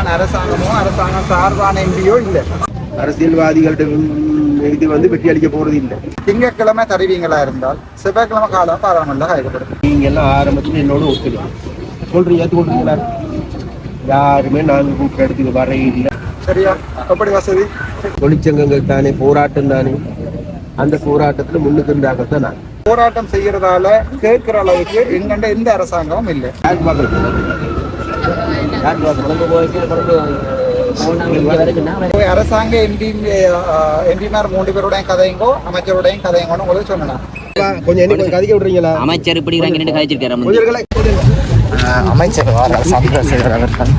சார்பான அரசாங்கமோ அரசாங்கம் சார்பான எம்பியோ இல்லை. அரசியல்வாதிகள்ட்ட இது வந்து வெற்றி அளிக்க போறது இல்லை. திங்கட்கிழமை தருவீங்களா இருந்தால் செவ்வாய்க்கிழமை காலம் பாராளுமன்றம் கைவிடப்படும் நீங்க எல்லாம் ஆரம்பத்துல என்னோட ஒத்துக்கலாம். சொல்றீங்க ஏற்றுக்கொள்றீங்களா யாருமே நாங்க கூப்பிட்ட இடத்துக்கு வர இல்லை சரியா? எப்படி வசதி? தொழிற்சங்கங்கள் தானே போராட்டம் தானே. அந்த போராட்டத்துல முன்னுக்கு இருந்தாங்கத்தான் நான். போராட்டம் செய்யறதால கேட்கிற அளவுக்கு எங்கண்ட எந்த அரசாங்கமும் இல்லை யார் பார்க்கறது யார் பார்க்கறது போய் அரசாங்க எம்பி எம்பிமார் மூன்று பேருடைய கதைங்கோ அமைச்சருடையும் கதைங்கோன்னு உங்களுக்கு சொன்னேன் கொஞ்சம் என்ன கொஞ்சம் கதைக்க விடுறீங்களா அமைச்சர் இப்படி ரெண்டு கழிச்சிருக்காரு கொஞ்சம் அமைச்சர் வார சந்திரசேகர் அவர்கள்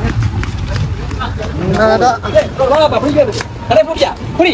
புடி.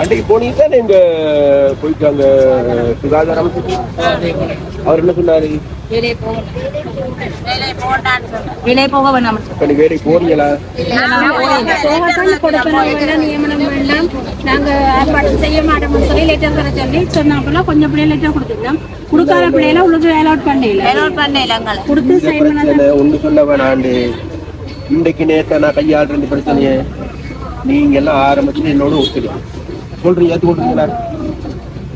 அன்றைக்கு போனீங்க தானே இங்க போயிட்டு அங்க சுகாதார அமைச்சர் அவர் என்ன சொன்னாரு? வெளியே போக வேணாம். போறீங்களா? நியமனம் வேண்டாம். நாங்க ஏற்பாடு செய்ய மாட்டோம்னு சொல்லி லெட்டர் தர சொல்லி சொன்னாப்பெல்லாம் கொஞ்சம் பிள்ளை லெட்டர் கொடுத்துருக்கோம் கொடுக்காத பிள்ளைல உங்களுக்கு அலோட் பண்ணல. அலோட் பண்ணல கொடுத்து சைன் பண்ண பிரச்சனை ஒண்ணு சொல்ல வேணாண்டு. இன்றைக்கு நேத்த நான் கையாடுற பிரச்சனைய. நீங்க எல்லாம் ஆரம்பத்துல என்னோட ஒத்துக்கலாம் சொல்றீங்க ஏற்றுக்கொள்றீங்களா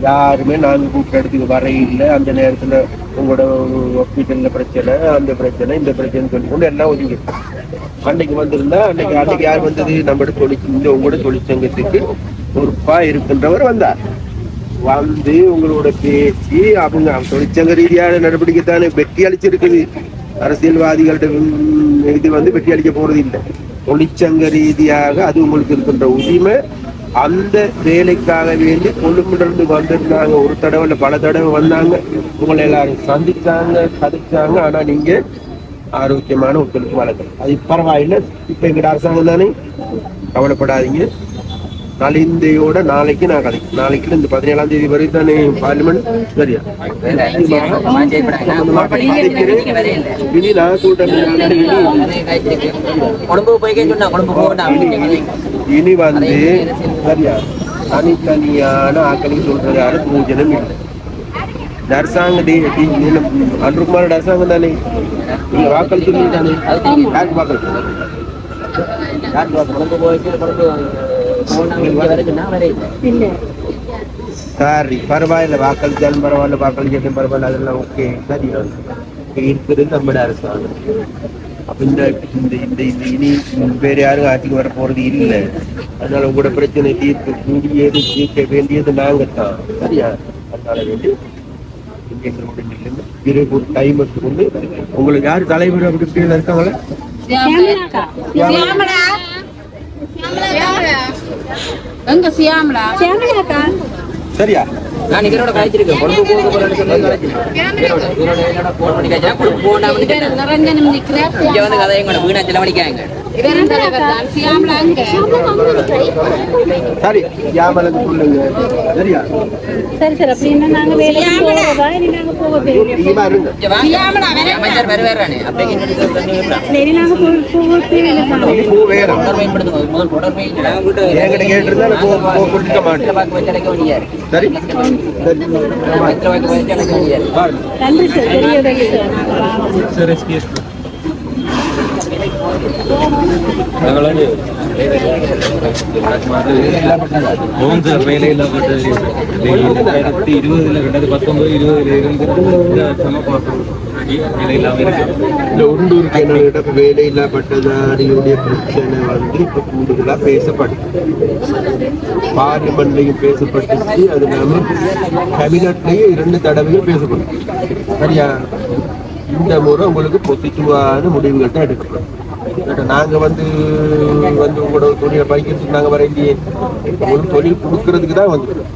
யாருமே நாங்க கூப்பிட்ட இடத்துக்கு வர இல்லை அந்த நேரத்துல உங்களோட ஹாஸ்பிட்டல்ல பிரச்சனை அந்த பிரச்சனை இந்த பிரச்சனை சொல்லி கொண்டு எல்லாம் ஒதுங்கி. அன்னைக்கு வந்திருந்தா அன்னைக்கு அன்னைக்கு யார் வந்தது? நம்மளோட தொழிற்சி இந்த உங்களோட தொழிற்சங்கத்துக்கு பொறுப்பா இருக்கின்றவர் வந்தார். வந்து உங்களோட பேசி அவங்க தொழிற்சங்க ரீதியான நடவடிக்கை தானே வெற்றி அளிச்சிருக்குது அரசியல்வாதிகள்கிட்ட இது வந்து வெட்டி அளிக்க போறது இல்லை தொழிற்சங்க ரீதியாக அது உங்களுக்கு இருக்கின்ற உரிமை. அந்த வேலைக்காக வேண்டி கொழும்புலேருந்து வந்திருந்தாங்க. ஒரு தடவை இல்லை பல தடவை வந்தாங்க. உங்களை எல்லாரும் சந்திச்சாங்க கதைச்சாங்க. ஆனா நீங்க ஆரோக்கியமான ஒத்துழைப்பு வழங்கல். அது பரவாயில்லை. இப்ப எங்கள்கிட்ட அரசாங்கம் தானே கவலைப்படாதீங்க. நலிந்தையோட நாளைக்கு நான் கதை நாளைக்கு இந்த பதினேழாம் தேதி வரை தானே பார்லிமெண்ட் சரியா? இனி நான் போகணும் இனி வந்து சரியா? தனித்தனியான ஆக்களுக்கு சொல்றது யாரும் பிரயோஜனம் இல்லை. அரசாங்க அன்றுக்குமாரோட அரசாங்கம் தானே? நீங்க வாக்களிச்சு தானே யாருக்கு வாக்களிச்சு யாருக்கு வாக்களிச்சு சரி பரவாயில்ல வாக்களிச்சாலும் பரவாயில்ல வாக்களிச்சாலும் பரவாயில்ல அதெல்லாம் ஓகே சரி இருக்கிறது நம்மட அரசாங்கம் அப்ப இந்த இந்த இந்த இந்த இனி வேற யாரும் ஆட்சிக்கு வர போறது இல்லை. அதனால உங்களோட பிரச்சனை தீர்க்க கூடியது தீர்க்க வேண்டியது நாங்க தான் சரியா? அதனால வேண்டி ஒரு டைம் எடுத்துக்கொண்டு உங்களுக்கு யார் தலைவர் அப்படி இப்படி இருக்காங்களே? எங்க சியாமலா? சியாமலாக்கா. சரியா? நான் இவரோட கழிச்சிருக்கேன் கொழும்பு போக போறேன்னு சொல்லி கழிச்சிருக்கேன் போன் பண்ணி கழிச்சா கொழும்பு போகணும் நிரஞ்சனம் நிக்கிறேன் இங்க வந்து கதையை கூட வீணா செலவழிக்காங்க. சரி யாமலன்னு சொல்லுங்க. சரியா? சரி சரி அப்படின்னா நாங்க வேலைக்கு போவதா? இனி நாங்க போக. இனி நாங்க போக என்கிட்ட கேட்டிருந்தா கொடுக்க மாட்டேன். சரி. நன்றி சார் பெரிய உதவி சார் ஓம் சார் வேலையில்லாப்பட்டது ரெண்டாயிரத்தி இருபதுல ரெண்டாயிரத்தி பத்தொன்பது இருபதுல இருந்து இந்த வருஷமா பார்க்கணும் வேலையில்லாம இருக்கு இந்த உள்ளூருக்கு என்னோட வேலையில்லா பிரச்சனை வந்து இப்ப கூடுதலா பேசப்படுது பார்லிமெண்ட்லயும் பேசப்பட்டுச்சு. அது இல்லாம கேபினட்லயும் இரண்டு தடவையும் பேசப்படும். சரியா? இந்த முறை உங்களுக்கு பொசிட்டிவான முடிவுகள் தான் எடுக்கப்படும். பட் நாங்க வந்து வந்து உங்களோட தொழிலை பறிக்கிறதுக்கு நாங்க வர இல்லையே உங்களுக்கு தொழில் கொடுக்கறதுக்கு தான் வந்துருக்கோம்.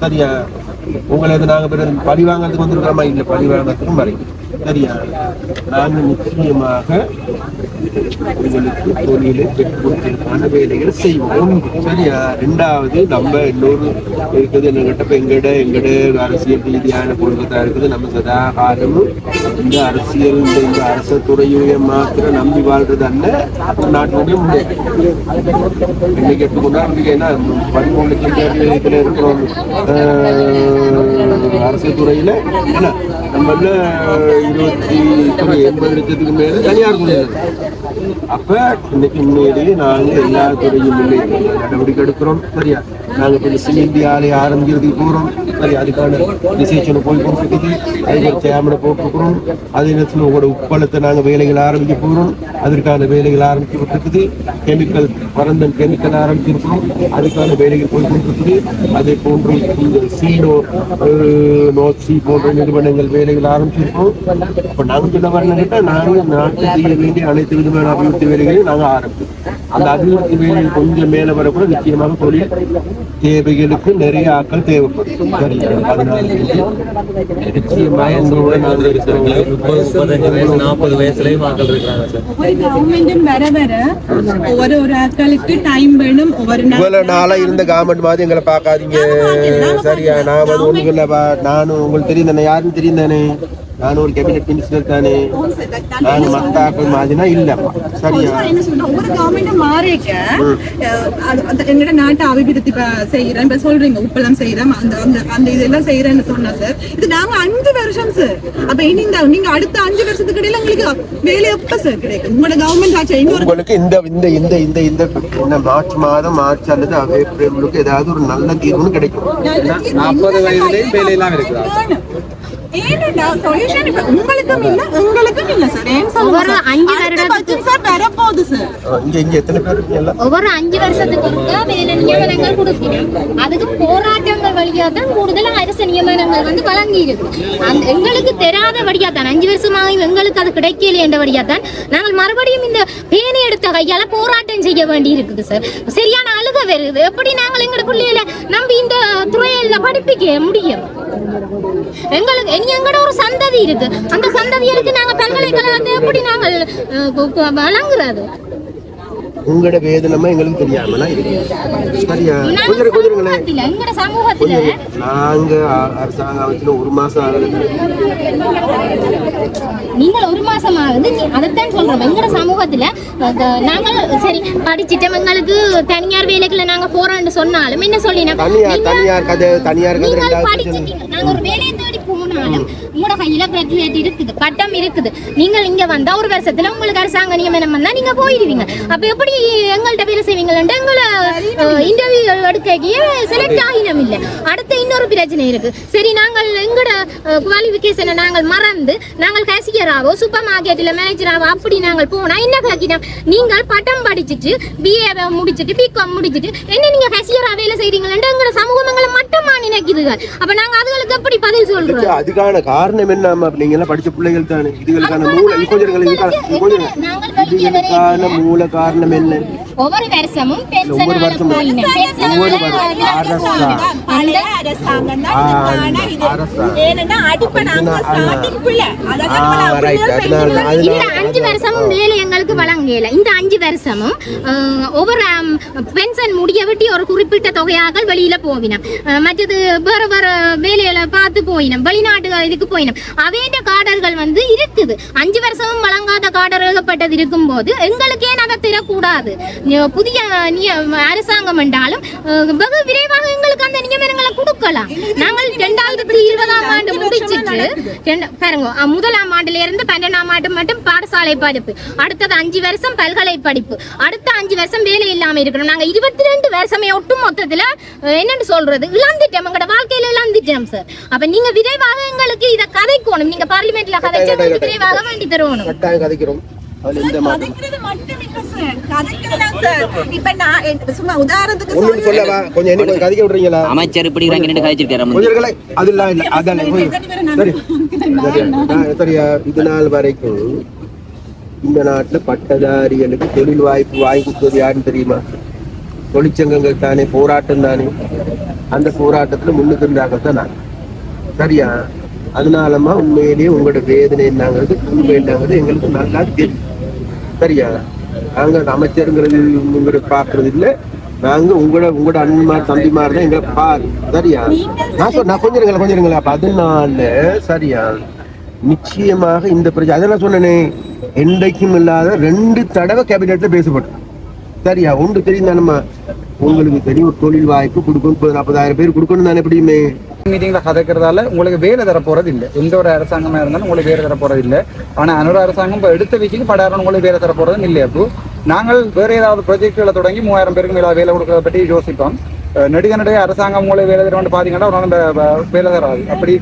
சரியா? உங்களை வந்து நாங்க பிறகு பழி வாங்குறதுக்கு வந்துருக்கிறோமா? இல்லை பழி வாங்குறதுக்கும் வரைக்கும் சரியா? நாங்கள் நிச்சயமாக உங்களுக்கு தொழிலை பெற்றுக்கொடுப்பதற்கான வேலைகளை செய்வோம் சரியா. ரெண்டாவது நம்ம இன்னொரு இருக்குது என்னங்கிட்ட இப்ப எங்கட எங்கட அரசியல் ரீதியான குடும்பத்தா இருக்குது. நம்ம சதா காலமும் இந்த அரசியல் இந்த இந்த அரச துறையை மாத்திரம் நம்பி வாழ்றது அல்ல நாட்டினுடைய முன்னேற்றம். இன்னைக்கு எடுத்துக்கொண்டா இன்னைக்கு என்ன பதிமூணு இருக்கிறோம் அரசியல் துறையில? என்ன? நம்ம இருபத்தி எண்பது லட்சத்துக்கு மேல தனியார் துறையில அப்ப இன்னைக்கு உண்மையிலேயே நாங்க எல்லா துறையும் முன்னேற்ற நடவடிக்கை எடுக்கிறோம். சரியா? நாங்க இப்ப சிமெண்ட் ஆலை ஆரம்பிக்கிறதுக்கு போறோம். சரி அதுக்கான விசேஷம் போய் கொடுத்துருக்குது அதுக்கு ஒரு சேமனை போட்டுருக்குறோம் அதே நேரத்தில் உங்களோட உப்பளத்தை நாங்க வேலைகள் ஆரம்பிக்க போகிறோம் அதற்கான வேலைகள் ஆரம்பித்து கொடுத்துருக்குது கெமிக்கல் பரந்தன் கெமிக்கல் ஆரம்பிச்சிருக்கிறோம் அதுக்கான வேலைகள் போய் கொண்டிருக்குது அதே போன்று இந்த சீனோ நோட் போன்ற நிறுவனங்கள் வேலைகள் ஆரம்பிச்சிருக்கோம் இப்போ நாங்கள் சொல்ல வரணும்னா நாங்கள் நாட்டு செய்ய வேண்டிய அனைத்து விதமான அபிவிருத்தி வேலைகளையும் நாங்கள் ஆரம்பிச்சோம் அந்த அபிவிருத்தி வேலைகள் கொஞ்சம் மேலே வரக்கூட நிச்சயமாக தொழில் தேவைகளுக்கு நிறைய ஆட்கள் தேவைப்படும். நிச்சயமாக உங்களோட நாங்கள் முப்பது முப்பத்தஞ்சு வயசு நாற்பது வயசுலயும் ஆட்கள் இருக்கிறாங்க சார் ஒவ்வொரு கவர்மெண்ட்டும் வர வர ஒவ்வொரு ஒரு ஆட்களுக்கு டைம் வேணும் ஒவ்வொரு இவ்வளவு நாளா இருந்த கவர்மெண்ட் மாதிரி எங்களை பார்க்காதீங்க. சரியா? நான் வந்து ஒண்ணுக்கு நானும் உங்களுக்கு தெரியும் தானே யாருன்னு தெரியும் தானே நானும் ஒரு கேபினெட் மினிஸ்டர் தானே நான் மத்த ஆட்கள் மாதிரினா இல்லப்பா சரியா என்ன சொல்றேன் ஒவ்வொரு கவர்மெண்ட்டும் மாறிக்க எங்கட நாட்டை அபிவிருத்தி செய்யறேன் இப்ப சொல்றீங்க உப்பெல்லாம் செய்யறேன் அந்த அந்த அந்த இதெல்லாம் செய்யறேன்னு சொன்னா சார் இது நாங்க அஞ்சு வருஷம் சார் அப்ப இனி இந்த நீங்க அடுத்த அஞ்சு வருஷத்துக்கு இடையில உங்களுக்கு வேலை எப்ப சார் கிடைக்கும் உங்களோட கவர்மெண்ட் ஆச்சு உங்களுக்கு இந்த இந்த இந்த இந்த இந்த மார்ச் மாதம் மார்ச் அல்லது ஏப்ரலுக்கு ஏதாவது ஒரு நல்ல தீர்வுன்னு கிடைக்கும் நாற்பது வயதுலயும் வேலையெல்லாம் இருக்குதா ஏனடா சொல்யூஷன் இப்ப உங்களுக்கும் இல்ல எங்களுக்கும் இல்ல சார் ஏன் ஒவ்வொரு அஞ்சு அடுத்த வருடத்துக்கு- budget சார் வரப்போகுது சார் அஹ் இங்க இங்க எத்தனை பேர் இருக்கீங்களா ஒவ்வொரு அஞ்சு வருஷத்துக்கு ஒருக்கா வேலை நியமனங்கள் கொடுக்கணும் அதுக்கு போராட்டங்கள் வழியா தான் கூடுதல் அரசு நியமனங்கள் வந்து வழங்கி இருக்கு அந்த எங்களுக்கு தெரியாத வழியா தான் அஞ்சு வருஷமாக எங்களுக்கு அது கிடைக்கல என்ற வழியா தான் நாங்கள் மறுபடியும் இந்த பேணி எடுத்த கையால போராட்டம் செய்ய வேண்டி இருக்குது சார் சரியான அழுக வருது. எப்படி நாங்கள் எங்களோட பிள்ளைகளை நம்பி இந்த துறையில படிப்பிக்க முடியும்? எங்களுக்கு இனி எங்கட ஒரு சந்ததி இருக்கு? அந்த சந்ததிகளுக்கு நாங்க பல்கலைக்கழகத்தை எப்படி நாங்கள் வழங்குறது உங்களோட வேதனமா எங்களுக்கு தெரியாமலாம் இருக்கு சரியா? கொஞ்சம் சமூகத்துல நாங்க அரசாங்க அமைச்சுல ஒரு மாசம் ஆகுது. நீங்கள் ஒரு மாசம் ஆகுது அதைத்தான் சொல்றோம். எங்கட சமூகத்துல நாங்கள் சரி படிச்சிட்டோம். எங்களுக்கு தனியார் வேலைகளை நாங்க போறோம்னு சொன்னாலும் என்ன சொல்லினா தனியார் தனியார் கதை தனியார் கதை நாங்க ஒரு வேலையை தேடி Ooh. உங்களோட கையில கிராஜுவேட் இருக்குது பட்டம் இருக்குது. நீங்கள் இங்க வந்தா ஒரு வருஷத்துல உங்களுக்கு அரசாங்க நியமனம் வந்தா நீங்க போயிடுவீங்க அப்ப எப்படி எங்கள்கிட்ட வேலை செய்வீங்கள்ட்டு எங்களை இன்டர்வியூ எடுக்கையே செலக்ட் ஆகினம் இல்ல? அடுத்து இன்னொரு பிரச்சனை இருக்கு. சரி நாங்கள் எங்களோட குவாலிஃபிகேஷனை நாங்கள் மறந்து நாங்கள் கேசியராவோ சூப்பர் மார்க்கெட்ல மேனேஜராவோ அப்படி நாங்கள் போனா என்ன கேட்கிறோம் நீங்கள் பட்டம் படிச்சுட்டு பிஏ முடிச்சிட்டு பிகாம் முடிச்சிட்டு என்ன நீங்க கேசியரா வேலை செய்றீங்களா எங்களோட சமூகம் எங்களை மட்டமா நினைக்குதுங்க. அப்ப நாங்க அதுகளுக்கு எப்படி பதில் சொல்றோம் அதுக்கான காரணம் என்ன நீங்க எல்லாம் படிச்ச பிள்ளைகள் தானே. இதுகளுக்கான மூல கொஞ்சம் இதுகளுக்கான மூல காரணம் என்ன? ஒவ்வொரு வருஷமும் ஒவ்வொரு வருஷமும் ஒவ்வொரு அஞ்சு வருஷமும் வேலை எங்களுக்கு வழங்கல. இந்த அஞ்சு வருஷமும் ஒவ்வொரு பென்ஷன் முடிய விட்டு ஒரு குறிப்பிட்ட தொகையாக வெளியில போவினோம். மற்றது வேற வேற வேலையில பார்த்து போயினோம். வெளிநாட்டு இதுக்கு போயினும். அவேண்ட காடர்கள் வந்து இருக்குது அஞ்சு வருஷமும் வழங்காத காடர்கள் ஏகப்பட்டது இருக்கும் போது எங்களுக்கு ஏன் அதை தரக்கூடாது நி- புதிய அரசாங்கம் என்றாலும் வெகு விரைவாக எங்களுக்கு அந்த நியமனங்களை கொடுக்கலாம். நாங்கள் ரெண்டாயிரத்தி இருபதாம் ஆண்டு முடிச்சிட்டு பாருங்க முதலாம் ஆண்டுல இருந்து பன்னெண்டாம் ஆண்டு மட்டும் பாடசாலை படிப்பு அடுத்தது அஞ்சு வருஷம் பல்கலை படிப்பு அடுத்த அஞ்சு வருஷம் வேலை இல்லாம இருக்கணும். நாங்க இருபத்தி ரெண்டு வருஷமே ஒட்டு மொத்தத்துல என்னன்னு சொல்றது? இழந்துட்டோம். எங்களோட வாழ்க்கையில இழந்துட்டோம் சார் அப்ப நீங்க விரைவாக எங்களுக்கு இத கதைக்கணும். நீங்க பார்லிமெண்ட்ல கதைச்சு விரைவாக வேண்டி தருவணும் கதைக்கிறோம். அதுல எந்த மாற்றம். சொல்லவா? கொஞ்சம் என்ன கொஞ்சம் கதைக்க விடுறீங்களா? அமைச்சர் இப்படி ரெண்டு கொஞ்சம் இருக்கல. அதெல்லாம் இல்ல அதெல்லாம் சரியா இது நாள் வரைக்கும் இந்த நாட்டுல பட்டதாரிகளுக்கு தொழில் வாய்ப்பு வாங்கி கொடுத்தது யாருன்னு தெரியுமா? தொழிற்சங்கங்கள் தானே போராட்டம் தானே. அந்த போராட்டத்துல முன்னுக்கு தான் நான். சரியா? அதனாலமா உண்மையிலேயே உங்களோட வேதனை என்னங்கிறது உண்மை என்னங்கிறது எங்களுக்கு நல்லா தெரியும். சரியா? நாங்க அமைச்சருங்கிறது பாக்குறது இல்ல நாங்க உங்களோட உங்களோட அண்ணன்மார் தம்பிமார் தான் எங்களை பாரு. சரியா? நான் சொன்ன கொஞ்சம் இருங்களா கொஞ்சம் இருங்களா அதனால சரியா? நிச்சயமாக இந்த பிரச்சனை அதை நான் சொன்னேனே என்றைக்கும் இல்லாத ரெண்டு தடவை கேபினெட்ல பேசப்பட்டோம். சரியா? ஒன்று தெரியும் தானம்மா உங்களுக்கு தெரியும் ஒரு தொழில் வாய்ப்பு கொடுக்கணும் முப்பது நாற்பதாயிரம் பேர் கொடுக்கணும் தானே எப்படியுமே மீட்டிங்கில் கதைக்கிறதால உங்களுக்கு வேலை தர போறது இல்லை எந்த ஒரு அரசாங்கமா இருந்தாலும் உங்களுக்கு வேலை தர போறது இல்லை ஆனா அனுர அரசாங்கம் இப்போ எடுத்த வீச்சுக்கு படாயிரம் உங்களுக்கு வேலை தர போறது இல்லை அப்போ? நாங்கள் வேற ஏதாவது ப்ராஜெக்ட்களை தொடங்கி மூவாயிரம் பேருக்கு மேலே வேலை கொடுக்கறத பற்றி யோசிப்போம். நெடுக நெடுக அரசாங்கம் உங்களுக்கு வேலை தருவான்னு பாத்தீங்கன்னா வே- வேலை தராது. அப்படி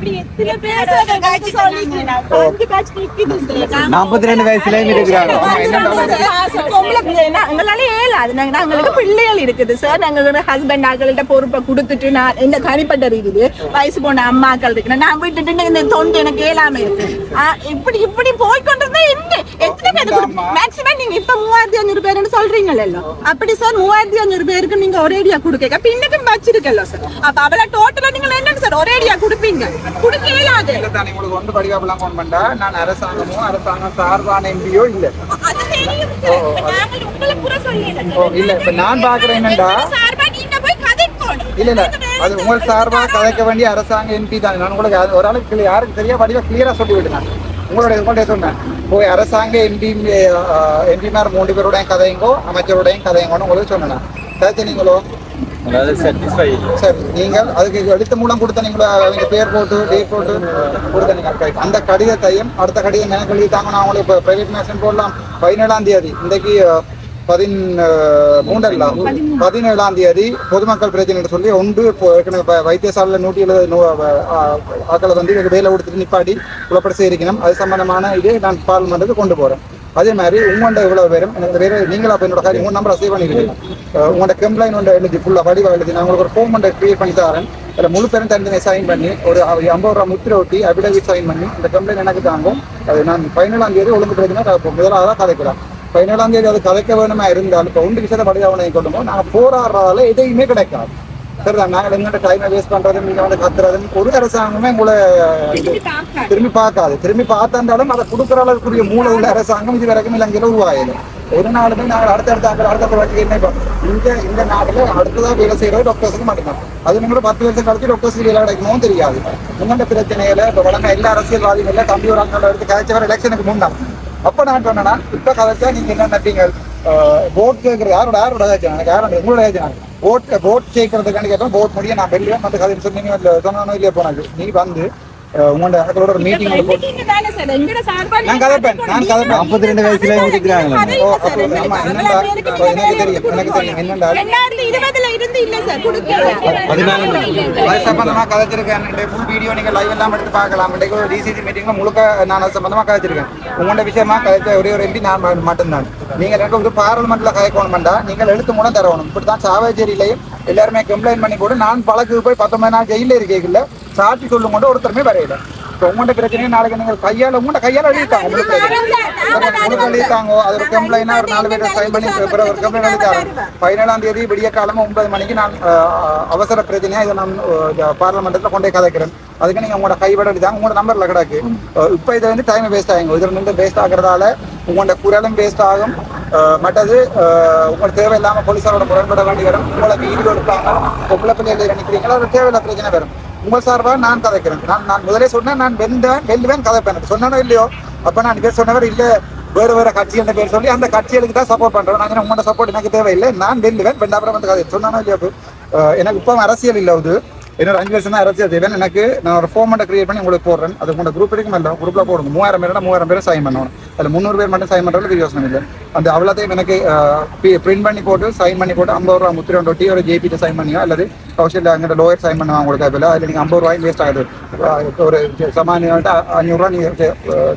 நாற்பத்தி ரெண்டு வயசுலயும் இருக்கிறாங்க எங்களால ஏலாது நாங்க எங்களுக்கு பிள்ளைகள் இருக்குது. சார் நாங்க ஹஸ்பண்ட் ஆக்கள்கிட்ட பொறுப்பை கொடுத்துட்டு நான் இந்த தனிப்பட்ட இருக்குது வயசு போன அம்மாக்கள் இருக்கு நான் விட்டுட்டு இந்த தொண்டு எனக்கு ஏலாம இருக்கு. இப்படி இப்படி போய்கொண்டிருந்தா என்ன? எத்தனை பேர் மேக்சிமம் நீங்க இப்ப மூவாயிரத்தி அஞ்சூறு பேருன்னு சொல்றீங்கல்ல அப்படி சார் மூவாயிரத்தி அஞ்சூறு பேருக்கு நீங்க ஒரேடியா கொடுக்க பின்னுக்கும் வச்சிருக்கல சார் அப்ப அவள டோட்டலா நீங்க என்னன்னு சார் ஒரேடியா கொடுப்பீங்க? கொடுக்க இயலாது இல்ல தானே உங்களுக்கு ஒன்று படிவாப்பெல்லாம் ஃபோன் பண்ணா நான் அரசாங்கமோ அரசாங்கம் சார்பான எம்பியோ இல்ல. அது ஓ இல்ல இப்ப நான் பாக்குறேன் கதைக்கணும். இல்ல இல்ல. அது உங்கள் சார்பா கதைக்க வேண்டிய அரசாங்க எம்பி தான். நான் உங்களுக்கு அது ஒரு ஆளுக்கு யாருக்கு தெரியா? வடிவா கிளியரா சொல்லி விட்டேன் உங்களுடைய உங்களுடைய சொன்னேன். போய் அரசாங்க எம்பி எம்பிமார் மூன்று பேருடைய கதைங்கோ அமைச்சருடையும் கதைங்கோன்னு உங்களுக்கு சொன்னேன் கதைச்சு நீங்களோ சரி நீங்கள் அதுக்கு எழுத்து மூலம் கொடுத்த நீங்களோ அவங்க பேர் போட்டு டேட் போட்டு கொடுத்த நீங்கள் அந்த கடிதத்தையும் அடுத்த கடிதம் எனக்கு எழுதித்தாங்க நான் உங்களுக்கு இப்போ பிரைவேட் மேசன் போடலாம். பதினேழாம் தேதி இன்றைக்கு பதின் மூன்றல்ல? பதினேழாம் தேதி பொதுமக்கள் பிரச்சனை சொல்லி ஒன்று இப்போ ஏற்கனவே வைத்தியசாலையில் நூற்றி எழுபது ஆட்களை வந்து வேலை கொடுத்துட்டு நிப்பாட்டி குழப்படி செய்திருக்கணும் அது சம்பந்தமான இது நான் பார்லிமெண்ட்டுக்கு கொண்டு போகிறேன் அதே மாதிரி உங்கள்கிட்ட இவ்வளோ பேரும் எனக்கு வேறு நீங்களா என்னோட காரியம் உங்கள் நம்பரை சேவ் பண்ணிருக்கீங்க உங்களோட கம்ப்ளைண்ட் ஒன்று எழுதி ஃபுல்லாக வடிவாக எழுதி நான் உங்களுக்கு ஒரு ஃபோம் ஒன்றை க்ரியேட் பண்ணி தரேன். அதில் முழு பேரும் தனித்தனி சைன் பண்ணி ஒரு ஐம்பது ரூபா முத்திரை ஒட்டி அபிடவிட் சைன் பண்ணி இந்த கம்ப்ளைண்ட் எனக்கு தாங்கும். அது நான் பதினேழாம் தேதி ஒழுங்கு பிரச்சனை தான் கதைக்கலாம் பதினேழாம் தேதி அது கதைக்க வேணுமா இருந்தாலும் இப்போ ஒன்று விஷயத்தை வடிவாவனை கொண்டு போய் நாங்கள் போராடுறதால எதையுமே கிடைக்காது. சரிதான் நாங்கள் எங்கிட்ட டைமை வேஸ்ட் பண்றதும் நீங்க வந்து கத்துறதும் ஒரு அரசாங்கமே உங்களை திரும்பி பார்க்காது. திரும்பி பார்த்தாண்டாலும் அதை கொடுக்குற அளவுக்குரிய மூளை உள்ள அரசாங்கம் இது வரைக்கும் இலங்கையில உருவாயிடும் ஒரு நாளுமே நாங்கள் அடுத்தடுத்த ஆண்டு அடுத்த வச்சு என்ன இப்போ இந்த இந்த நாட்டில் அடுத்ததாக வேலை செய்யறது டாக்டர்ஸுக்கு மட்டும்தான். அது நீங்களும் பத்து வருஷம் கழிச்சு டாக்டர்ஸ்க்கு வேலை கிடைக்குமோ தெரியாது. உங்கள்கிட்ட பிரச்சனையில இப்போ வழங்க எல்லா அரசியல்வாதிகளும் தம்பி ஒரு அங்கே எடுத்து கதைச்சவர் எலெக்ஷனுக்கு முன்னாள் அப்போ நான் சொன்னேன்னா இப்போ கதைச்சா நீங்க என்ன நட்டீங்க ஓட் கேட்கறது யாரோட யாரோட கதைச்சாங்க யாரோட உங்களோட கதைச்சாங்க ஓட் ஓட் சேர்க்கறதுக்காண்டி கேட்டோம். ஓட் முடிய நான் வெளியே வந்து கதை சொன்னீங்க இல்லை சொன்னானோ இல்லையா போனாங்க நீ வந்து உங்களோட அவங்களோட ஒரு மீட்டிங் தானே நான் கதைப்பேன் நான் கதைப்பேன் நாற்பத்தி ரெண்டு வயசுல இருக்கிறாங்களா ஓ ஆமா எனக்கு தெரியும் எனக்கு தெரியும் என்னண்டா ரெண்டாயிரத்தி இருபதுல இருந்து இல்ல சார் கொடுக்கல பதினாலு அது சம்பந்தமா கதைச்சிருக்கேன் ஃபுல் வீடியோ நீங்க லைவ் எல்லாம் எடுத்து பார்க்கலாம் இன்னைக்கு ஒரு டிசிசி மீட்டிங்ல முழுக்க நான் அது சம்பந்தமா கதைச்சிருக்கேன் உங்களோட விஷயமா கதைச்ச ஒரே ஒரு எம்பி நான் மட்டும்தான் நீங்க ரெண்டு ஒரு பார்லிமெண்ட்ல கதைக்கணும்டா நீங்கள் எழுத்து மூலம் தரணும் இப்படித்தான் சாவேச்சேரியிலையும் எல்லாருமே கம்ப்ளைண்ட் பண்ணி கூட நான் பழக்கு போய் பத்தொன்பது நாள் ஜெயில இருக்கேங்கல்ல சாட்சி சொல்லும் கொண்டு ஒருத்தருமே வரையில. இப்போ உங்கள்கிட்ட பிரச்சனையை நாளைக்கு நீங்கள் கையால உங்கள்கிட்ட கையால எழுதிட்டாங்க. உங்களுக்கு உங்களுக்கு எழுதிட்டாங்க? அது ஒரு கம்ப்ளைண்ட் ஒரு நாலு பேர் சைன் பண்ணி பிறகு ஒரு கம்ப்ளைண்ட் எழுதிட்டாங்க பதினேழாம் தேதி விடிய காலமா ஒன்பது மணிக்கு நான் அவசர பிரச்சனையா இதை நான் பார்லமெண்ட்ல கொண்டே கதைக்கிறேன். அதுக்கு நீங்க உங்களோட கைவிட எழுதிதாங்க உங்களோட நம்பர்ல கிடக்கு. இப்போ இதை வந்து டைம் வேஸ்ட் ஆகுங்க இதுல இருந்து வேஸ்ட் ஆகுறதால உங்களோட குரலும் வேஸ்ட் ஆகும். மற்றது உங்களுக்கு தேவையில்லாம போலீஸாரோட முரண்பட வேண்டி வரும். உங்களை வீடியோ எடுப்பாங்க. பொம்பளை பிள்ளைகள் நினைக்கிறீங்களா அது தேவையில்ல பிரச்சனை வரும். உங்கள் சார்பாக நான் கதைக்கிறேன். நான் நான் முதலே சொன்னேன் நான் வெந்தேன் வெல்லுவேன் கதைப்பேன். சொன்னனோ இல்லையோ? அப்போ நான் பேர் சொன்னவர் இல்லை. வேறு வேறு கட்சிகள் பேர் சொல்லி அந்த கட்சிகளுக்கு தான் சப்போர்ட் பண்ணுறோம் நான் உங்களோட சப்போர்ட் எனக்கு தேவையில்லை. நான் வெல்லுவேன். வெண்டாப்புறம் வந்து கதை சொன்னானோ இல்லையோ? எனக்கு இப்போ அரசியல் இல்லை அது. என்னோட அஞ்சு வருஷம் தான் அரசியல் தேவை எனக்கு நான் ஒரு ஃபோமெண்ட்டை கிரியேட் பண்ணி உங்களுக்கு போடுறேன். அது உங்களோட குரூப் இருக்கும் இல்லை குரூப்பில் போடுங்க. மூவாயிரம் பேர் மூவாயிரம் பேர் சைன் பண்ணணும். அதில் முந்நூறு பேர் மட்டும் சைன் பண்ணுறது யோசனை இல்லை. அந்த அவ்வளோத்தையும் எனக்கு பிரிண்ட் பண்ணி போட்டு சைன் பண்ணி போட்டு ஐம்பது ரூபா முத்திரை ஒட்டி ஒரு ஜேபியில் சைன் பண்ணியோ அல்லது கௌஷல் அங்கே லோயர் சைன் பண்ணுவாங்க உங்களுக்கு அதில். அதில் நீங்கள் ஐம்பது ரூபாயும் வேஸ்ட் ஆகுது. ஒரு சமானியாட்ட அஞ்சூறுரூவா நீங்கள்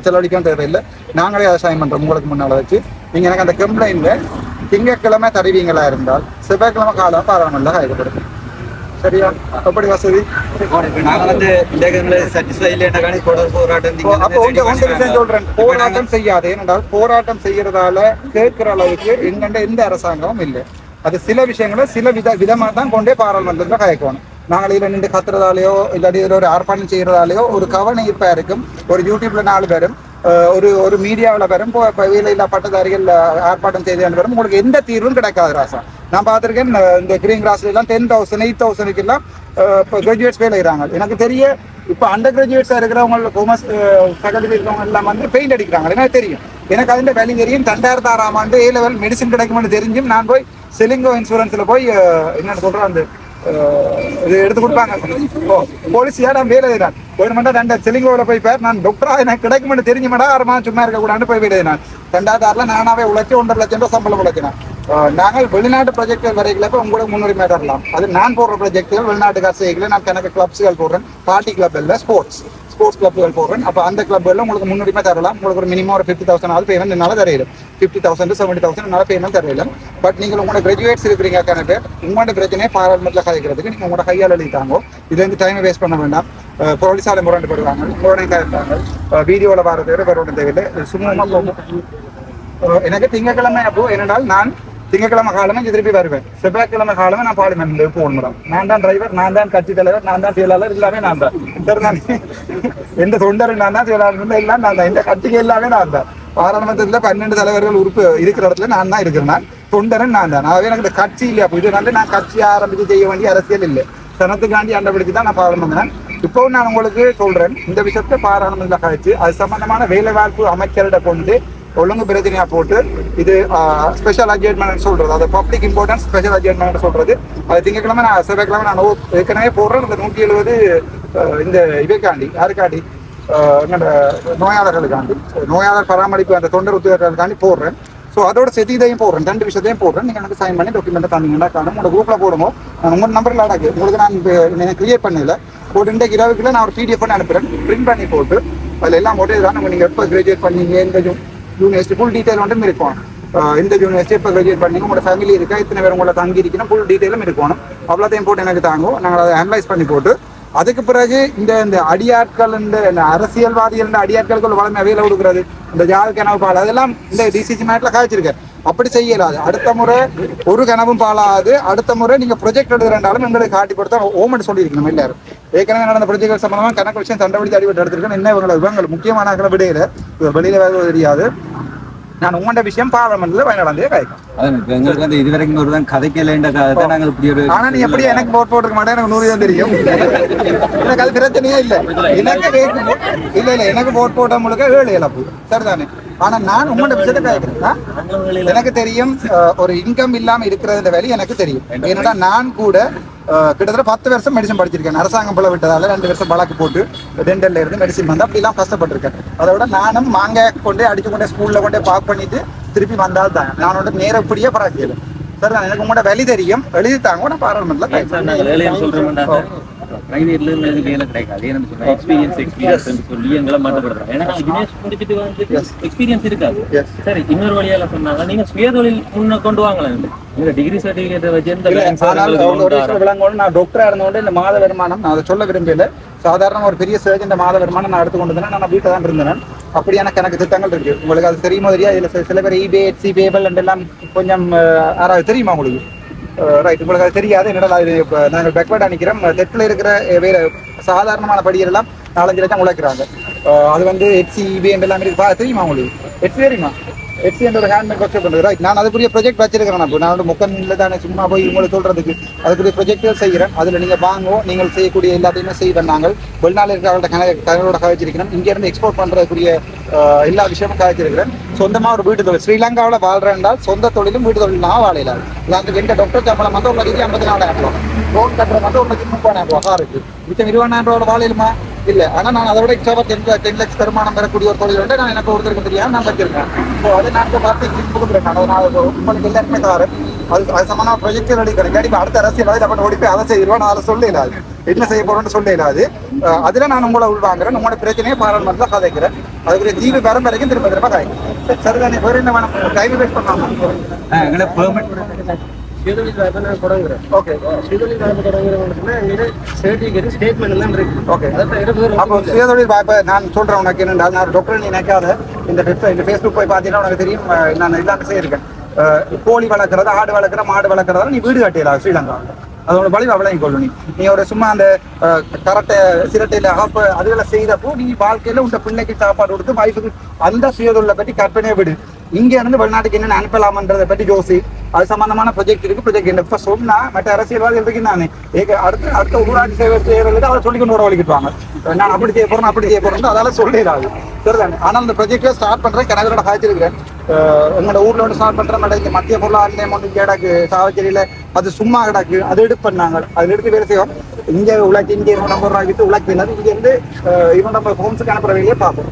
செலவழிக்கவும் தேவையில்லை. நாங்களே அதை சைன் பண்ணுறோம் உங்களுக்கு முன்னால் வச்சு. நீங்கள் எனக்கு அந்த கம்ப்ளைண்ட்டில் திங்கக்கிழமை தருவீங்களா இருந்தால் செவ்வாய்க்கிழமை காலம் பாராமல்ல ஆயிடப்படும் சரியா? அப்படி வசதி நாங்க வந்து இந்த சாட்டிஸ்ஃபை இல்லைன்னா தொடர் போராட்டம் அப்போ உங்க உங்க விஷயம் சொல்றேன். போராட்டம் செய்யாது. ஏனென்றால் போராட்டம் செய்யறதால கேட்கிற அளவுக்கு எங்கண்ட எந்த அரசாங்கமும் இல்லை. அது சில விஷயங்களை சில வித விதமா தான் கொண்டே பாராளுமன்றத்தில் கயக்கணும் நாங்கள் இதில் நின்று கத்துறதாலேயோ இல்லாட்டி இதில் ஒரு ஆர்ப்பாட்டம் செய்யறதாலேயோ ஒரு கவன ஈர்ப்பா இருக்கும். ஒரு யூடியூப்ல நாலு பேரும் ஒரு ஒரு மீடியாவில் வரும் வேலையில்லா பட்டதாரிகள் ஆர்ப்பாட்டம் செய்து வரும். உங்களுக்கு எந்த தீர்வும் கிடைக்காது ராசா. நான் பார்த்துருக்கேன் இந்த கிரீன் கிராஸ்ல எல்லாம் டென் தௌசண்ட் எயிட் தௌசண்ட் எல்லாம் இப்போ கிராஜுவேட்ஸ் வேலை ஆகிறாங்க எனக்கு தெரிய இப்போ அண்டர் கிராஜுவேட்ஸாக இருக்கிறவங்க கொமர்ஸ் ஃபேக்கல்ட்டி இருக்கிறவங்க எல்லாம் வந்து பெயிண்ட் அடிக்கிறாங்க. எனக்கு தெரியும். எனக்கு அதிന്റെ வேல்யூ தெரியும். ரெண்டாயிரத்தி ஆறாம் ஆண்டு ஏ லெவல் மெடிசன் கிடைக்கும்னு தெரிஞ்சும் நான் போய் செலிங்கோ இன்சூரன்ஸில் போய் என்னென்னு சொல்கிறேன் அந்த இது எடுத்து கொடுப்பாங்க. போலீஸியா நான் வேலை செய்யறேன் ஒரு மண்டா ரெண்டு செலிங்கோவில் போய் பேர் நான் டாக்டரா எனக்கு கிடைக்கும்னு தெரிஞ்சு மேடம் ஆறு மாதம் சும்மா இருக்கக்கூடாதுன்னு போய் வேலை நான் ரெண்டாவது ஆறுல நானாவே உழைச்சி ஒன்றரை லட்சம் ரூபாய் சம்பளம் உழைக்கிறேன். நாங்கள் வெளிநாட்டு ப்ராஜெக்ட் வரைக்கும் உங்களோட முன்னுரிமை தரலாம் அது நான் போடுற ப்ராஜெக்டுகள் வெளிநாட்டு காசு நான் கணக்கு கிளப்ஸுகள் போடுறேன். பார்ட்டி கிளப் இல்லை ஸ்போர்ட்ஸ் ஸ்போர்ட்ஸ் கிளப்புகள் போடுறேன். அப்போ அந்த கிளப்ல உங்களுக்கு முன்னுரிமை தரலாம் உங்களுக்கு ஒரு மினிமம் ஒரு ஃபிஃப்டி தௌசண்ட் ஆகுது பேமெண்ட் என்னால் தரையிடும். ஃபிஃப்டி தௌசண்ட் செவன்டி தௌசண்ட் என்னால் பேமெண்ட் தரையிடும். பட் நீங்கள் உங்களோட கிராஜுவேட்ஸ் இருக்கிறீங்க கண பேர் உங்களோட பிரச்சனையை பாராளுமன்றத்தில் கதைக்கிறதுக்கு நீங்கள் உங்களோட கையால் எழுதிட்டாங்க. இது வந்து டைமை வேஸ்ட் பண்ண வேண்டாம். போலீஸால முரண்டு போடுவாங்க உங்களோட கதைப்பாங்க வீடியோவில் வர தேவை வேற தேவையில்லை. சும்மா எனக்கு திங்கக்கிழமை அப்போ என்னென்றால் நான் திங்கக்கிழமை காலமே இங்கே திருப்பி வருவேன். செவ்வாய்க்கிழமை காலமே நான் பார்லிமெண்ட்ல போகணும் மேடம். நான் தான் டிரைவர் நான் தான் கட்சி தலைவர் நான் தான் செயலாளர் எல்லாமே நான் தான். சரி நான் எந்த தொண்டர் நான் தான் செயலாளர் இருந்தா எல்லாம் நான் தான். இந்த கட்சிக்கு எல்லாமே நான் தான். பாராளுமன்றத்தில் பன்னெண்டு தலைவர்கள் உறுப்பு இருக்கிற இடத்துல நான் தான் இருக்கிறேன் நான் தொண்டரன் நான் தான். அதாவது எனக்கு இந்த கட்சி இல்லையா? அப்போ இது வந்து நான் கட்சி ஆரம்பித்து செய்ய வேண்டிய அரசியல் இல்லை. சனத்துக்காண்டி அண்டபிடிச்சு தான் நான் பாராளுமன்றம் இப்போவும் நான் உங்களுக்கு சொல்றேன் இந்த விஷயத்தை பாராளுமன்ற கழிச்சு அது சம்பந்தமான வேலை வாய்ப்பு அமைச்சரிட கொண்டு ஒழுங்கு பிரச்சனையா போட்டு இது ஸ்பெஷல் அட்ஜெட்மெண்ட் சொல்றது. அது பப்ளிக் இம்பார்ட்டன்ஸ் ஸ்பெஷல் அட்ஜெட்மெண்ட் சொல்றது. அது திங்கக்கிழமை நான் செவ்வாய்க்கிழமை நான் ஏற்கனவே போடுறேன். இந்த நூற்றி எழுபது இந்த இவைக்காண்டி யாருக்காண்டி? என்னோட நோயாளர்களுக்காண்டி. நோயாளர் பராமரிப்பு அந்த தொண்டர் உத்தியோகர்களுக்காண்டி போடுறேன். ஸோ அதோட செதி இதையும் போடுறேன். ரெண்டு விஷயத்தையும் போடுறேன். நீங்கள் எனக்கு சைன் பண்ணி டாக்குமெண்ட் தந்தீங்கன்னா காணும். உங்களோட குரூப்பில் போடுமோ நான் உங்கள் நம்பரில் அடக்கு. உங்களுக்கு நான் எனக்கு கிரியேட் பண்ணல. போட்டு இன்றைக்கு இரவுக்குள்ள நான் ஒரு பிடிஎஃப் பண்ணி அனுப்புகிறேன் பிரிண்ட் பண்ணி போட்டு அதில் எல்லாம் போட்டு தான் நீங்கள் எப்போ கிராஜுவேட் பண்ணீங்க எந்த யூனிவர்சிட்டி ஃபுல் டீட்டெயில் மட்டும் இருக்கும் இந்த யூனிவர்சிட்டி இப்போ கிராஜுவேட் பண்ணி உங்களோட ஃபேமிலி இருக்கா? இத்தனை பேர் உங்களை தங்கி இருக்கணும்? ஃபுல் டீட்டெயிலும் இருக்கணும். அவ்வளோத்தையும் போட்டு எனக்கு தாங்கும் நாங்கள் அதை அனலைஸ் பண்ணி போட்டு அதுக்கு பிறகு இந்த இந்த அடியாட்கள் இந்த இந்த அரசியல்வாதிகள் இந்த அடியாட்களுக்கு வளமை வேலை கொடுக்குறது? இந்த ஜாதி கனவு பால் அதெல்லாம் இந்த டிசிசி மேட்ல காய்ச்சிருக்காரு அப்படி செய்யலாது. அடுத்த முறை ஒரு கனவும் பாலாது அடுத்த முறை நீங்க ப்ரொஜெக்ட் எடுக்கிறனாலும் எங்களுக்கு காட்டி கொடுத்தா ஓமெண்ட் சொல்லியிருக்கணும் எல்லாரும். ஏற்கனவே நடந்த ப்ரொஜெக்ட் சம்பந்தமா கணக்கு விஷயம் சண்டை அடிபட்டு எடுத்திருக்கேன் என்ன இவங்களை இவங்க முக்கியமான விடையில வெளியில வேற தெரியாது. நான் உங்களோட விஷயம் பார்லமெண்ட்ல வயநாடாந்தே காய்க்கும். எங்களுக்கு வந்து இது வரைக்கும் ஒரு தான் கதைக்கலைன்ற தான் நாங்கள் இப்படி ஒரு ஆனா நீ எப்படி எனக்கு போட் போட்டுருக்க மாட்டேன் எனக்கு நூறு தான் தெரியும். எனக்கு அது பிரச்சனையே இல்ல. எனக்கு இல்ல இல்ல எனக்கு போட் போட்ட முழுக்க ஏழு இழப்பு. சரிதானே? ஆனா நான் உங்களோட விஷயத்தை கேட்கிறேன் எனக்கு தெரியும் ஒரு இன்கம் இல்லாம இருக்கிறது வேலை எனக்கு தெரியும். ஏன்னா நான் கூட கிட்டத்தட்ட பத்து வருஷம் மெடிசன் படிச்சிருக்கேன். அரசாங்கம் புல விட்டதால ரெண்டு வருஷம் வழக்கு போட்டு டென்டல்ல இருந்து மெடிசன் வந்து அப்படிலாம் கஷ்டப்பட்டிருக்கேன். அதை விட நானும் மாங்காய் கொண்டே அடிச்சு கொண்டே ஸ்கூல்ல கொண்டே பார்க் பண்ணிட்டு திருப்பி வந்தால் தான். நான் வந்து நேரப்படியே பராக்கியல சார் எனக்கு உங்களோட வழி தெரியும். எழுதி தாங்க பாராளுமன்றத்தில் இருந்து வேலை கிடைக்காது ஏன்னு சொன்னா எக்ஸ்பீரியன்ஸ் எக்ஸ்பீரியன்ஸ் சொல்லி எங்களை மாட்டப்படுறாங்க ஏன்னா தினேஷ் முடிச்சுட்டு வந்து எக்ஸ்பீரியன்ஸ் இருக்காது. சரி இன்னொரு வழியால சொன்னாங்க. நீங்க சுயதொழில் முன்ன கொண்டு வாங்கலாம் டிகிரி சர்டிபிகேட் வச்சு எந்த விளங்கணும் நான் டாக்டரா இருந்தோண்டு இந்த மாத வருமானம் நான் அதை சொல்ல விரும்பல சாதாரண ஒரு பெரிய சர்ஜன் மாத வருமானம் நான் எடுத்து கொண்டு வந்தேன் நான் வீட்டில் தான் இருந்தேன். அப்படியான கணக்கு திட்டங்கள் இருக்கு. உங்களுக்கு அது தெரியுமோ தெரியா இதுல சில- பேர் இபே பேபல் எல்லாம் கொஞ்சம் யாராவது தெரியுமா உங்களுக்கு? ரைட் உங்களுக்கு அது தெரியாது. என்னடா இது இப்போ நாங்கள் பேக்வேர்டாக நிற்கிறோம் தெற்கில் இருக்கிற வேறு வேற சாதாரணமான படிகளெல்லாம் நாலஞ்சு லட்சம் உழைக்கிறாங்க. அது வந்து ஹெச்சி இபே எல்லாமே பா- தெரியுமா உங்களுக்கு? ஹெச்சி தெரியுமா? எட்சி அந்த ஒரு ஹேண்ட்மேட் ஒர்க் ஷாப் ரைட் நான் அதுக்குரிய ப்ரொஜெக்ட் வச்சிருக்கிறேன் நான் இப்போ. நான் வந்து முக்கன்ல தானே சும்மா போய் உங்களுக்கு சொல்றதுக்கு. அதுக்குரிய ப்ரொஜெக்ட் செய்கிறேன் அதில் நீங்கள் வாங்குவோம். நீங்கள் செய்யக்கூடிய எல்லாத்தையுமே செய்வேன் நாங்கள். வெளிநாட்டில் இருக்கிறவங்கள்ட்ட கண கணவரோட கழிச்சிருக்கிறேன் இங்கேருந்து எக்ஸ்போர்ட் பண்ணுறதுக்குரிய எல்லா விஷயமும் கழிச்சிருக்கிறேன் சொந்தமாக ஒரு வீட்டு தொழில். ஸ்ரீலங்காவில் வாழ்றேன்டால் சொந்த தொழிலும் வீட்டு தொழில் நான் வாழையில உதாரணத்துக்கு எங்கள் டாக்டர் சம்பளம் வந்து ஒரு லட்சத்தி ஐம்பத்தி நாலாயிரம் ரூபா லோன் கட்டுறது வந்து ஒரு லட்சத்தி முப்பதாயிரம் ரூபா காருக்கு மிச்சம் இருபதாயிரம் ரூபாய் வாழையிலுமா இல்ல ஆனா நான் அதை விட எக்ஸ்ட்ரா டென் டென் லேக்ஸ் வருமானம் பெறக்கூடிய ஒரு தொழில் வந்து நான் எனக்கு ஒருத்தருக்கு தெரியாம நான் வச்சிருக்கேன் ஸோ அதை நான் பார்த்து கொடுக்குறேன். நான் நான் உங்களுக்கு எல்லாருமே தரேன். அது அது சம்மந்தமாக ப்ரொஜெக்ட் ரெடி கிடைக்காது இப்போ அடுத்த அரசியல் அதை நம்ம ஓடி போய் அதை செய்திருவோம் நான் அதை சொல்ல இல்லாது என்ன செய்ய போறோம்னு சொல்ல இல்லாது அதில் நான் உங்களை உள்வாங்குறேன். உங்களோட பிரச்சனையை பாராளுமன்றத்தில் கதைக்கிறேன். அதுக்குரிய தீவு பெறும் வரைக்கும் திரும்ப திரும்ப காய்க்கும் சரிதானே வேறு என்ன வேணும்? டைம் வேஸ்ட் பண்ணாமல் எங்களை பெர்மிட் தொடங்குறேன். ஓகே எங்கிட்ட சர்டிஃபிகேட் ஸ்டேட்மெண்ட் இருக்கு. ஓகே அப்போ சுயதொழில் வாய்ப்பை நான் சொல்றேன் உனக்கு என்னென்றால் நான் டாக்டர் நீ நினைக்காத. இந்த இந்த ஃபேஸ்புக் போய் பார்த்தீங்கன்னா உனக்கு தெரியும் நான் எல்லாமே செய்யிருக்கேன் கோழி வளர்க்குறது ஆடு வளர்க்குற மாடு வளர்க்குறதால நீ வீடு கட்டிடலாம் ஸ்ரீலங்கா. அதோட வழி விளங்கி கொள்ளு நீ. நீ ஒரு சும்மா அந்த கரட்டை சிரட்டையில அகப்ப அதுகளை செய்தப்போ நீ வாழ்க்கையில உங்க பிள்ளைக்கு சாப்பாடு கொடுத்து வைஃபுக்கு அந்த சுயதொழிலை பற்றி கற்பனையை விடு. இங்க இருந்து வெளிநாட்டுக்கு என்னென்ன அனுப்பலாம்ன்றதை பற்றி யோசி. அது சம்பந்தமான ப்ரொஜெக்ட் இருக்கு ப்ரொஜெக்ட் என்ன? இப்ப சொன்னா மற்ற அரசியல்வாதிகள் இருக்கு நான் அடுத்து அடுத்த ஊராட்சி சேவை செய்யறதுக்கு அதை சொல்லி கொண்டு வர வலிக்கிட்டுவாங்க. நான் அப்படி செய்ய போறேன் அப்படி செய்ய போறேன் அதால சொல்லிடாது சரிதானே? ஆனால் அந்த ப்ரொஜெக்டை ஸ்டார்ட் பண்றேன் கனகரோட காய்ச்சிருக்கிறேன் உங்களோட ஊர்ல ஒன்று ஸ்டார்ட் பண்ற மேடம் இந்த மத்திய பொருளாதார ஒன்று கேடாக்கு சாவச்சேரியில அது சும்மா கிடக்கு அது எடுப்பு பண்ணாங்க. அது எடுத்து வேலை செய்வோம். இங்கே உழைச்சி இங்கே இவன் நம்பர் ரூபாய்க்கு உழைக்கிறது இங்கே இருந்து இவன் நம்ம ஹோம்ஸுக்கு அனுப்புற வேலையை பார்ப்போம்.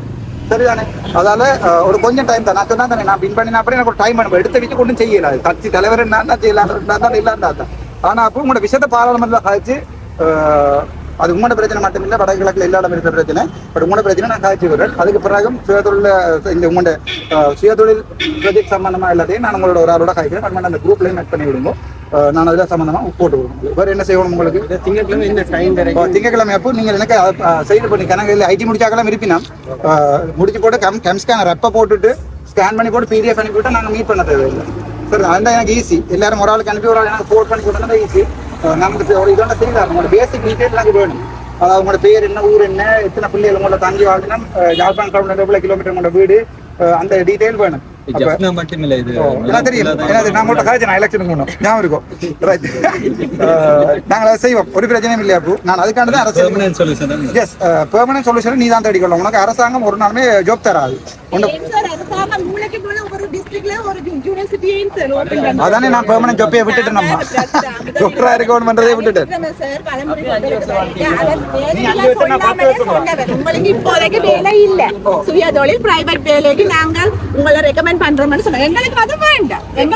சரிதானே? அதால ஒரு கொஞ்சம் டைம் தான் நான் சொன்னா தானே நான் பின் பண்ணினா அப்புறம் எனக்கு ஒரு டைம் அனுப்ப எடுத்து வச்சு கொண்டு செய்யல கட்சி தலைவர் நான் தான் செய்யலாம். தான் இல்லாண்டா தான் ஆனா அப்போ உங்களோட விஷயத்த பாராளுமன்றத்தில் காய்ச்சி அது உங்களோட பிரச்சனை மட்டும் இல்லை வடகிழக்கில் எல்லா இருக்கிற பிரச்சனை. பட் உங்களோட பிரச்சனை நான் காய்ச்சி விடுறேன். அதுக்கு பிறகு சுயதொழில் இந்த உங்களோட சுயதொழில் ப்ராஜெக்ட் சம்பந்தமா எல்லாத்தையும் நான் உங்களோட ஒரு ஆளோட காய்க்கிறேன். அந்த குரூப்லேயும் மேட் பண்ணி விடுங்க. நான் அதில் சம்பந்தமா போட்டு விடுவோம் வேறு என்ன செய்யணும் உங்களுக்கு? திங்கட்கிழமை இந்த டைம் திங்கட்கிழமை அப்போ நீங்கள் எனக்கு செய்து பண்ணி கணக்கு ஐடி முடிச்சாக்கெல்லாம் இருப்பினா முடிச்சு போட்டு கம் கம் ஸ்கேனர் அப்போ போட்டுட்டு ஸ்கேன் பண்ணி போட்டு பிடிஎஃப் அனுப்பி விட்டா நாங்கள் மீட் பண்ண தேவையில்லை. சரி அதுதான் எனக்கு ஈஸி எல்லாரும் ஒரு ஆளுக்கு அனுப்பி ஒரு ஆள் எனக்கு ஃபோன் பண்ணி விட்டா ஈஸி நமக்கு ஒரு இதோட செய்யலாம். உங்களோட பேசிக் டீட்டெயில் எனக்கு வேணும். அதாவது உங்களோட பேர் என்ன ஊர் என்ன எத்தனை பிள்ளைகள் உங்களோட தங்கி வாழ்க்கணும் யாழ்ப்பாணம் கிலோமீட்டர் உங்களோட வீடு அந்த டீட்டெயில் வேணும். ஜப்னா மட்டும் இல்ல இது எனக்கு தெரியும் எனக்கு நான் எலெக்ஷனுக்கு போகணும் ஞாபகம் இருக்கும். ரைட் நாங்கள் அதை செய்வோம். ஒரு பிரச்சனையும் இல்லையா அப்போ நான் அதுக்காண்டி தான் permanent solution yes permanent solution நீ தான் தேடிக்கொள்ள உனக்கு அரசாங்கம் ஒரு நாளுமே ஜாப் தராது. அதானே நான் பெர்மனன்ட் ஜாப்பே விட்டுட்டேன் நம்ம. டாக்டரா இருக்கணும் பண்றதே விட்டுட்டேன். உங்களுக்கு இப்போதைக்கு வேலை இல்ல. சுய தொழில் பிரைவேட் வேலைக்கு நாங்கள் உங்களை ரெக்கமெண்ட் பண்றோம்னு சொன்னாங்க எங்களுக்கு அது வேண்டாம். எங்க